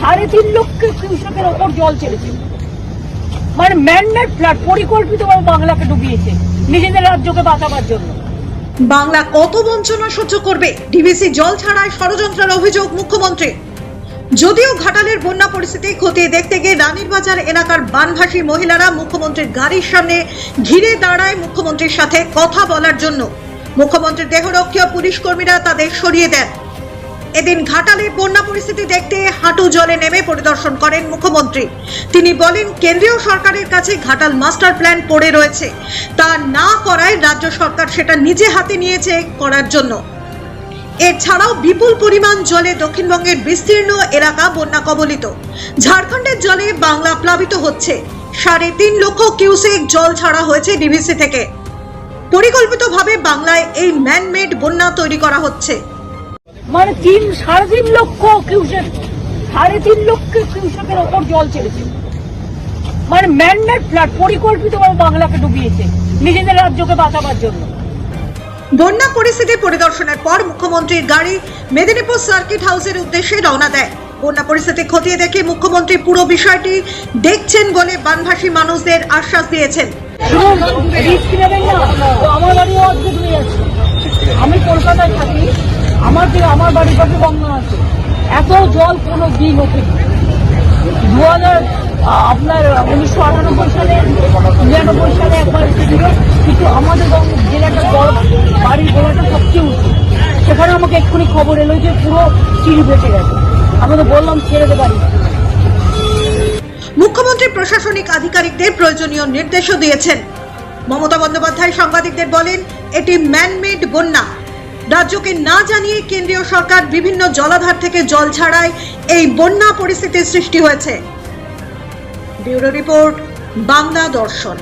সাড়ে তিন লক্ষ কিউসেকের ওপর জল ছেড়েছে। মানে ম্যানমেড ফ্ল্যাট পরিকল্পিতভাবে বাংলাকে ডুবিয়েছে, নিজেদের রাজ্যকে বাঁচাবার জন্য। বাংলা কত বঞ্চনা সহ্য করবে? ডিভিসি জল ছাড়ায় ষড়যন্ত্রের অভিযোগ মুখ্যমন্ত্রী যদিও ঘাটালের বন্যা পরিস্থিতি খতিয়ে দেখতে গিয়ে রানীর বাজার এলাকার বানভাসী মহিলারা মুখ্যমন্ত্রীর গাড়ির সামনে ঘিরে দাঁড়ায় মুখ্যমন্ত্রীর সাথে কথা বলার জন্য। মুখ্যমন্ত্রীর দেহরক্ষীয় পুলিশ কর্মীরা তাদের সরিয়ে দেন। এদিন ঘাটালে বন্যা পরিস্থিতি দেখতে হাঁটু জলে নেমে পরিদর্শন করেন মুখ্যমন্ত্রী। তিনি বলেন, কেন্দ্রীয় সরকারের কাছে ঘাটাল মাস্টার প্ল্যান পড়ে রয়েছে। তা না করায় রাজ্য সরকার সেটা নিজে হাতে নিয়েছে করার জন্য। এছাড়াও বিপুল পরিমাণ জলে দক্ষিণবঙ্গের বিস্তীর্ণ এলাকা বন্যা কবলিত। ঝাড়খণ্ডের জলে বাংলা প্লাবিত হচ্ছে। সাড়ে তিন লক্ষ কিউসেক জল ছাড়া হয়েছে ডিভিসি থেকে। পরিকল্পিতভাবে বাংলায় এই ম্যানমেড বন্যা তৈরি করা হচ্ছে। মানে তিন সাড়ে তিন লক্ষ কিউসেক সাড়ে তিন লক্ষ কিউসেকের ওপর জল ছেড়েছে। মানে ম্যানমেড ফ্ল্যাট পরিকল্পিতভাবে বাংলাকে ডুবিয়েছে নিজেদের রাজ্যকে বাঁচাবার জন্য। বন্যা পরিস্থিতি পরিদর্শনের পর মুখ্যমন্ত্রীর গাড়ি মেদিনীপুর সার্কিট হাউসের উদ্দেশ্যে রওনা দেয়। বন্যা পরিস্থিতি খতিয়ে দেখে মুখ্যমন্ত্রী পুরো বিষয়টি দেখছেন বলে বানভাসী মানুষদের আশ্বাস দিয়েছেন। আমি কলকাতায় থাকি। আমার যে আমার বাড়ির পাশে বন্যা আছে, এত জল কোনো দিন ওঠেনি দু হাজার আপনার উনিশশো আটানব্বই সালে, নিরানব্বই সালে একবার এসেছিল, কিন্তু আমাদের জেলাটা বড়, বাড়ির গোলাটা সবচেয়ে উঁচু। সেখানে আমাকে এক্ষুনি খবর এলো যে পুরো চিড়ি বেঁচে গেছে। আমি তো বললাম, ছেড়ে দে বাড়ি মুখ্যমন্ত্রী প্রশাসনিক আধিকারিকদের প্রয়োজনীয় নির্দেশও দিয়েছেন। মমতা বন্দ্যোপাধ্যায় সাংবাদিকদের বলেন, এটি ম্যানমেড বন্যা। রাজ্যকে না জানিয়ে কেন্দ্রীয় সরকার বিভিন্ন জলাধার থেকে জল ছাড়ায় এই বন্যা পরিস্থিতির সৃষ্টি হয়েছে। ব্যুরো রিপোর্ট, বাংলা দর্শন।